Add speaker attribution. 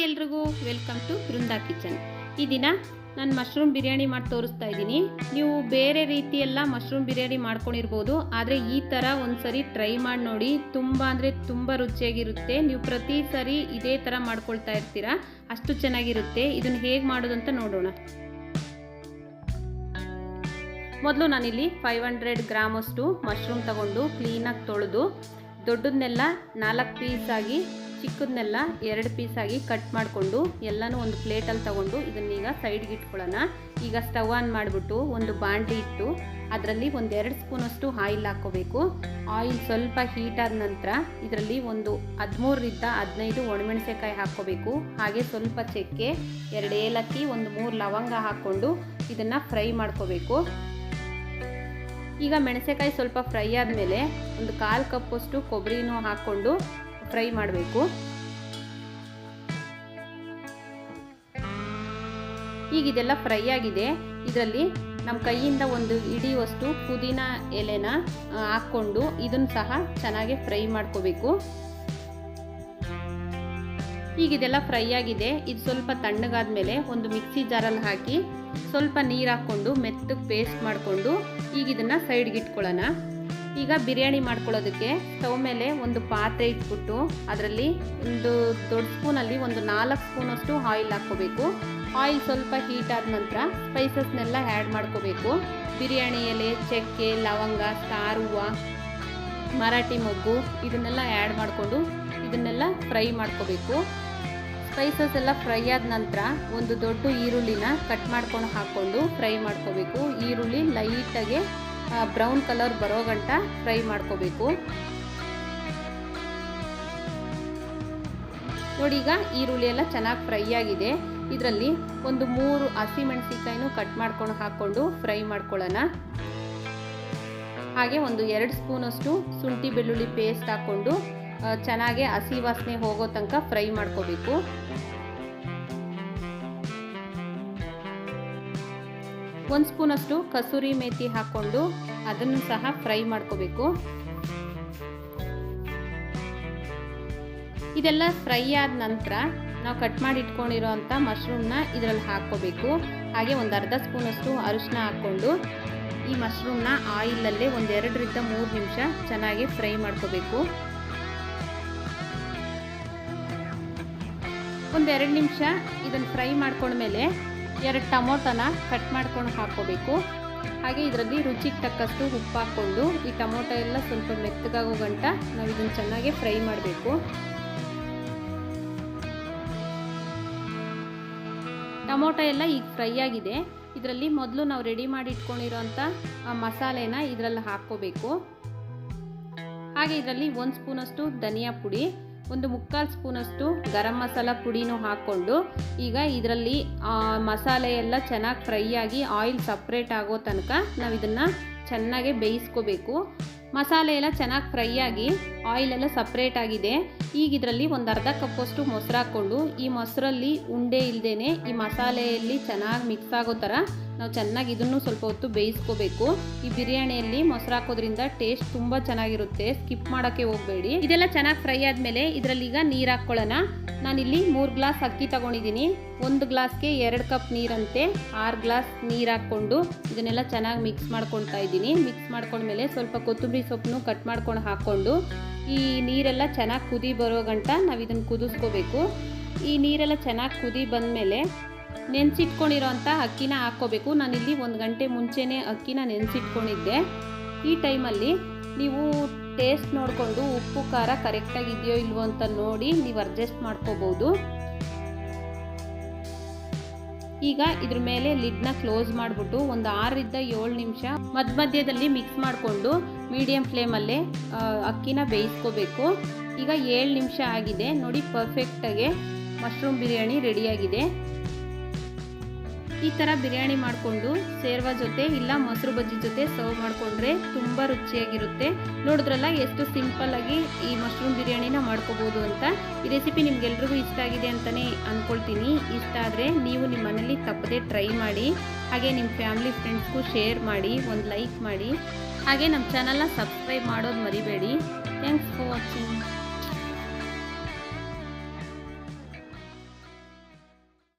Speaker 1: Hi ಎಲ್ರಿಗೂ welcome to Brinda kitchen. ಈ ದಿನ ನಾನು ಮಶ್ರೂಮ್ ಬಿರಿಯಾನಿ ಮಾಡಿ ತೋರಿಸ್ತಾ ಇದ್ದೀನಿ. ನೀವು ಬೇರೆ ರೀತಿಯೆಲ್ಲ ಮಶ್ರೂಮ್ ಬಿರಿಯಾನಿ ಮಾಡ್ಕೊಂಡಿರ್ಬೋದು. ಆದರೆ ಈ ಥರ ಒಂದ್ಸರಿ ಟ್ರೈ ಮಾಡಿ ನೋಡಿ. ತುಂಬ ಅಂದರೆ ತುಂಬ ರುಚಿಯಾಗಿರುತ್ತೆ. ನೀವು ಪ್ರತಿ ಸರಿ ಇದೇ ಥರ ಮಾಡ್ಕೊಳ್ತಾ ಇರ್ತೀರಾ. ಅಷ್ಟು ಚೆನ್ನಾಗಿರುತ್ತೆ. ಇದನ್ನು ಹೇಗೆ ಮಾಡೋದು ಅಂತ ನೋಡೋಣ. ಮೊದಲು ನಾನಿಲ್ಲಿ ಫೈವ್ ಹಂಡ್ರೆಡ್ ಗ್ರಾಮಷ್ಟು ಮಶ್ರೂಮ್ ತಗೊಂಡು ಕ್ಲೀನಾಗಿ ತೊಳೆದು ದೊಡ್ಡದನ್ನೆಲ್ಲ ನಾಲ್ಕು ಪೀಸಾಗಿ ಚಿಕ್ಕದನ್ನೆಲ್ಲ ಎರಡು ಪೀಸಾಗಿ ಕಟ್ ಮಾಡಿಕೊಂಡು ಎಲ್ಲನೂ ಒಂದು ಪ್ಲೇಟಲ್ಲಿ ತಗೊಂಡು ಇದನ್ನೀಗ ಸೈಡ್ಗೆ ಇಟ್ಕೊಳ್ಳೋಣ. ಈಗ ಸ್ಟವ್ ಆನ್ ಮಾಡಿಬಿಟ್ಟು ಒಂದು ಬಾಂಡ್ಲಿ ಇಟ್ಟು ಅದರಲ್ಲಿ ಒಂದು ಎರಡು ಸ್ಪೂನಷ್ಟು ಆಯಿಲ್ ಹಾಕ್ಕೋಬೇಕು. ಆಯಿಲ್ ಸ್ವಲ್ಪ ಹೀಟ್ ಆದ ನಂತರ ಇದರಲ್ಲಿ ಒಂದು ಹದಿಮೂರರಿಂದ ಹದಿನೈದು ಒಣಮೆಣಸೆಕಾಯಿ ಹಾಕ್ಕೋಬೇಕು. ಹಾಗೆ ಸ್ವಲ್ಪ ಚಕ್ಕೆ, ಎರಡು ಏಲಕ್ಕಿ, ಒಂದು ಮೂರು ಲವಂಗ ಹಾಕ್ಕೊಂಡು ಇದನ್ನು ಫ್ರೈ ಮಾಡ್ಕೋಬೇಕು. ಈಗ ಮೆಣಸೆಕಾಯಿ ಸ್ವಲ್ಪ ಫ್ರೈ ಆದಮೇಲೆ ಒಂದು ಕಾಲು ಕಪ್ಪಷ್ಟು ಕೊಬ್ಬರಿನೂ ಹಾಕ್ಕೊಂಡು ಫ್ರೈ ಮಾಡಬೇಕು. ಈಗ ಇದೆಲ್ಲ ಫ್ರೈ ಆಗಿದೆ. ಇದರಲ್ಲಿ ನಮ್ಮ ಕೈಯಿಂದ ಒಂದು ಹಿಡಿಯುವಷ್ಟು ಪುದೀನ ಎಲೆನ ಹಾಕ್ಕೊಂಡು ಇದನ್ನು ಸಹ ಚೆನ್ನಾಗಿ ಫ್ರೈ ಮಾಡ್ಕೋಬೇಕು. ಈಗ ಇದೆಲ್ಲ ಫ್ರೈ ಆಗಿದೆ. ಇದು ಸ್ವಲ್ಪ ತಣ್ಣಗಾದ್ಮೇಲೆ ಒಂದು ಮಿಕ್ಸಿ ಜಾರಲ್ಲಿ ಹಾಕಿ ಸ್ವಲ್ಪ ನೀರು ಹಾಕ್ಕೊಂಡು ಮೆತ್ತಗೆ ಪೇಸ್ಟ್ ಮಾಡಿಕೊಂಡು ಈಗ ಇದನ್ನು ಸೈಡ್ಗೆ ಇಟ್ಕೊಳ್ಳೋಣ. ಈಗ ಬಿರಿಯಾನಿ ಮಾಡ್ಕೊಳ್ಳೋದಕ್ಕೆ ಸ್ಟವ್ ಮೇಲೆ ಒಂದು ಪಾತ್ರೆ ಇಟ್ಬಿಟ್ಟು ಅದರಲ್ಲಿ ಒಂದು ದೊಡ್ಡ ಸ್ಪೂನಲ್ಲಿ ಒಂದು ನಾಲ್ಕು ಸ್ಪೂನಷ್ಟು ಆಯಿಲ್ ಹಾಕ್ಕೋಬೇಕು. ಆಯಿಲ್ ಸ್ವಲ್ಪ ಹೀಟ್ ಆದ ನಂತರ ಸ್ಪೈಸಸ್ನೆಲ್ಲ ಆ್ಯಡ್ ಮಾಡ್ಕೋಬೇಕು. ಬಿರಿಯಾನಿ ಎಲೆ, ಚಕ್ಕೆ, ಲವಂಗ ಸ್ಟಾರ್ ಮರಾಠಿ ಮೊಗ್ಗು ಇದನ್ನೆಲ್ಲ ಆ್ಯಡ್ ಮಾಡಿಕೊಂಡು ಇದನ್ನೆಲ್ಲ ಫ್ರೈ ಮಾಡ್ಕೋಬೇಕು. ಸ್ಪೈಸಸ್ ಎಲ್ಲ ಫ್ರೈ ಆದ ನಂತರ ಒಂದು ದೊಡ್ಡ ಈರುಳ್ಳಿನ ಕಟ್ ಮಾಡ್ಕೊಂಡು ಹಾಕ್ಕೊಂಡು ಫ್ರೈ ಮಾಡ್ಕೋಬೇಕು. ಈರುಳ್ಳಿ ಲೈಟಾಗಿ ಬ್ರೌನ್ ಕಲರ್ ಬರೋ ಗಂಟ ಫ್ರೈ ಮಾಡ್ಕೋಬೇಕು. ನೋಡಿ, ಈಗ ಈರುಳ್ಳಿ ಎಲ್ಲ ಚೆನ್ನಾಗಿ ಫ್ರೈ ಆಗಿದೆ. ಇದರಲ್ಲಿ ಒಂದು ಮೂರು ಹಸಿಮೆಣಸಿಕಾಯಿನೂ ಕಟ್ ಮಾಡ್ಕೊಂಡು ಹಾಕ್ಕೊಂಡು ಫ್ರೈ ಮಾಡ್ಕೊಳ್ಳೋಣ. ಹಾಗೆ ಒಂದು ಎರಡು ಸ್ಪೂನಷ್ಟು ಶುಂಠಿ ಬೆಳ್ಳುಳ್ಳಿ ಪೇಸ್ಟ್ ಹಾಕ್ಕೊಂಡು ಚೆನ್ನಾಗೆ ಹಸಿ ವಾಸನೆ ಹೋಗೋ ತನಕ ಫ್ರೈ ಮಾಡ್ಕೋಬೇಕು. ಒಂದು ಸ್ಪೂನಷ್ಟು ಕಸೂರಿ ಮೇಥಿ ಹಾಕ್ಕೊಂಡು ಅದನ್ನು ಸಹ ಫ್ರೈ ಮಾಡ್ಕೋಬೇಕು. ಇದೆಲ್ಲ ಫ್ರೈ ಆದ ನಂತರ ನಾವು ಕಟ್ ಮಾಡಿ ಇಟ್ಕೊಂಡಿರೋ ಅಂಥ ಮಶ್ರೂಮ್ನ ಇದರಲ್ಲಿ ಹಾಕ್ಕೋಬೇಕು. ಹಾಗೆ ಒಂದು ಅರ್ಧ ಸ್ಪೂನಷ್ಟು ಅರಿಶಿನ ಹಾಕ್ಕೊಂಡು ಈ ಮಶ್ರೂಮ್ನ ಆಯಿಲಲ್ಲೇ ಒಂದು ಎರಡರಿಂದ ಮೂರು ನಿಮಿಷ ಚೆನ್ನಾಗಿ ಫ್ರೈ ಮಾಡ್ಕೋಬೇಕು. ಒಂದೆರಡು ನಿಮಿಷ ಇದನ್ನು ಫ್ರೈ ಮಾಡ್ಕೊಂಡ್ಮೇಲೆ ಎರಡು ಟೊಮೊಟೊನ ಕಟ್ ಮಾಡ್ಕೊಂಡು ಹಾಕ್ಕೋಬೇಕು. ಹಾಗೆ ಇದರಲ್ಲಿ ರುಚಿಗೆ ತಕ್ಕಷ್ಟು ಉಪ್ಪು ಹಾಕ್ಕೊಂಡು ಈ ಟೊಮೊಟೊ ಎಲ್ಲ ಸ್ವಲ್ಪ ಮೆತ್ತಗಾಗೋ ಗಂಟ ನಾವು ಇದನ್ನು ಚೆನ್ನಾಗಿ ಫ್ರೈ ಮಾಡಬೇಕು. ಟೊಮೊಟೊ ಎಲ್ಲ ಈಗ ಫ್ರೈ ಆಗಿದೆ. ಇದರಲ್ಲಿ ಮೊದಲು ನಾವು ರೆಡಿ ಮಾಡಿ ಇಟ್ಕೊಂಡಿರೋಂಥ ಮಸಾಲೆನ ಇದರಲ್ಲಿ ಹಾಕ್ಕೋಬೇಕು. ಹಾಗೆ ಇದರಲ್ಲಿ ಒಂದು ಸ್ಪೂನಷ್ಟು ಧನಿಯಾ ಪುಡಿ ಒಂದು ಮುಕ್ಕಾಲು ಸ್ಪೂನಷ್ಟು ಗರಂ ಮಸಾಲ ಪುಡಿನೂ ಹಾಕ್ಕೊಂಡು ಈಗ ಇದರಲ್ಲಿ ಮಸಾಲೆ ಎಲ್ಲ ಚೆನ್ನಾಗಿ ಫ್ರೈ ಆಗಿ ಆಯಿಲ್ ಸಪ್ರೇಟ್ ಆಗೋ ತನಕ ನಾವು ಇದನ್ನು ಚೆನ್ನಾಗೆ ಬೇಯಿಸ್ಕೋಬೇಕು. ಮಸಾಲೆ ಎಲ್ಲ ಚೆನ್ನಾಗಿ ಫ್ರೈ ಆಗಿ ಆಯಿಲೆಲ್ಲ ಸಪ್ರೇಟ್ ಆಗಿದೆ. ಈಗ ಇದರಲ್ಲಿ ಒಂದು ಅರ್ಧ ಕಪ್ಪಷ್ಟು ಮೊಸರು ಹಾಕ್ಕೊಂಡು ಈ ಮೊಸರಲ್ಲಿ ಉಂಡೆ ಇಲ್ಲದೇ ಈ ಮಸಾಲೆಯಲ್ಲಿ ಚೆನ್ನಾಗಿ ಮಿಕ್ಸ್ ಆಗೋ ಥರ ನಾವು ಚೆನ್ನಾಗಿ ಇದನ್ನು ಸ್ವಲ್ಪ ಹೊತ್ತು ಬೇಯಿಸ್ಕೋಬೇಕು. ಈ ಬಿರಿಯಾನಿಯಲ್ಲಿ ಮೊಸರು ಹಾಕೋದ್ರಿಂದ ಟೇಸ್ಟ್ ತುಂಬ ಚೆನ್ನಾಗಿರುತ್ತೆ. ಸ್ಕಿಪ್ ಮಾಡೋಕ್ಕೆ ಹೋಗಬೇಡಿ. ಇದೆಲ್ಲ ಚೆನ್ನಾಗಿ ಫ್ರೈ ಆದಮೇಲೆ ಇದರಲ್ಲಿ ಈಗ ನೀರು ಹಾಕ್ಕೊಳ್ಳೋಣ ನಾನಿಲ್ಲಿ ಮೂರು ಗ್ಲಾಸ್ ಅಕ್ಕಿ ತಗೊಂಡಿದ್ದೀನಿ. ಒಂದು ಗ್ಲಾಸ್ಗೆ ಎರಡು ಕಪ್ ನೀರಂತೆ. ಆರು ಗ್ಲಾಸ್ ನೀರು ಹಾಕ್ಕೊಂಡು ಇದನ್ನೆಲ್ಲ ಚೆನ್ನಾಗಿ ಮಿಕ್ಸ್ ಮಾಡ್ಕೊಳ್ತಾ ಇದ್ದೀನಿ. ಮಿಕ್ಸ್ ಮಾಡ್ಕೊಂಡ್ಮೇಲೆ ಸ್ವಲ್ಪ ಕೊತ್ತಂಬರಿ ಸೊಪ್ಪನ್ನು ಕಟ್ ಮಾಡ್ಕೊಂಡು ಹಾಕ್ಕೊಂಡು ಈ ನೀರೆಲ್ಲ ಚೆನ್ನಾಗಿ ಕುದಿ ಬರೋ ಗಂಟ ನಾವು ಇದನ್ನು ಕುದಿಸ್ಕೋಬೇಕು. ಈ ನೀರೆಲ್ಲ ಚೆನ್ನಾಗಿ ಕುದಿ ಬಂದಮೇಲೆ ನೆನೆಸಿಟ್ಕೊಂಡಿರೋ ಅಂಥ ಅಕ್ಕಿನ ಹಾಕ್ಕೋಬೇಕು. ನಾನಿಲ್ಲಿ ಒಂದು ಗಂಟೆ ಮುಂಚೆನೇ ಅಕ್ಕಿನ ನೆನೆಸಿಟ್ಕೊಂಡಿದ್ದೆ. ಈ ಟೈಮಲ್ಲಿ ನೀವು ಟೇಸ್ಟ್ ನೋಡಿಕೊಂಡು ಉಪ್ಪು, ಖಾರ ಕರೆಕ್ಟಾಗಿ ಇದೆಯೋ ಇಲ್ವೋ ಅಂತ ನೋಡಿ ನೀವು ಅಡ್ಜಸ್ಟ್ ಮಾಡ್ಕೋಬೋದು. ಈಗ ಇದ್ರ ಮೇಲೆ ಲಿಡ್ನ ಕ್ಲೋಸ್ ಮಾಡಿಬಿಟ್ಟು ಒಂದು ಆರರಿಂದ ಏಳು ನಿಮಿಷ ಮಧ್ಯ ಮಧ್ಯದಲ್ಲಿ ಮಿಕ್ಸ್ ಮಾಡಿಕೊಂಡು ಮೀಡಿಯಮ್ ಫ್ಲೇಮಲ್ಲೇ ಅಕ್ಕಿನ ಬೇಯಿಸ್ಕೋಬೇಕು. ಈಗ ಏಳು ನಿಮಿಷ ಆಗಿದೆ. ನೋಡಿ ಪರ್ಫೆಕ್ಟಾಗೆ ಮಶ್ರೂಮ್ ಬಿರಿಯಾನಿ ರೆಡಿಯಾಗಿದೆ ಈ ಥರ ಬಿರಿಯಾನಿ ಮಾಡಿಕೊಂಡು ಸೇರ್ವ ಜೊತೆ ಇಲ್ಲ ಮೊಸರು ಬಜ್ಜಿ ಜೊತೆ ಸರ್ವ್ ಮಾಡಿಕೊಂಡ್ರೆ ತುಂಬ ರುಚಿಯಾಗಿರುತ್ತೆ. ನೋಡಿದ್ರಲ್ಲ ಎಷ್ಟು ಸಿಂಪಲ್ಲಾಗಿ ಈ ಮಶ್ರೂಮ್ ಬಿರಿಯಾನಿನ ಮಾಡ್ಕೋಬೋದು ಅಂತ. ಈ ರೆಸಿಪಿ ನಿಮ್ಗೆಲ್ರಿಗೂ ಇಷ್ಟ ಆಗಿದೆ ಅಂತಲೇ ಅಂದ್ಕೊಳ್ತೀನಿ ಇಷ್ಟ ಆದರೆ ನೀವು ನಿಮ್ಮ ಮನೇಲಿ ತಪ್ಪದೆ ಟ್ರೈ ಮಾಡಿ. ಹಾಗೆ ನಿಮ್ಮ ಫ್ಯಾಮಿಲಿ ಫ್ರೆಂಡ್ಸ್ಗೂ ಶೇರ್ ಮಾಡಿ, ಒಂದು ಲೈಕ್ ಮಾಡಿ. ಹಾಗೆ ನಮ್ಮ ಚಾನಲ್ನ ಸಬ್ಸ್ಕ್ರೈಬ್ ಮಾಡೋದು ಮರಿಬೇಡಿ. Thanks for watching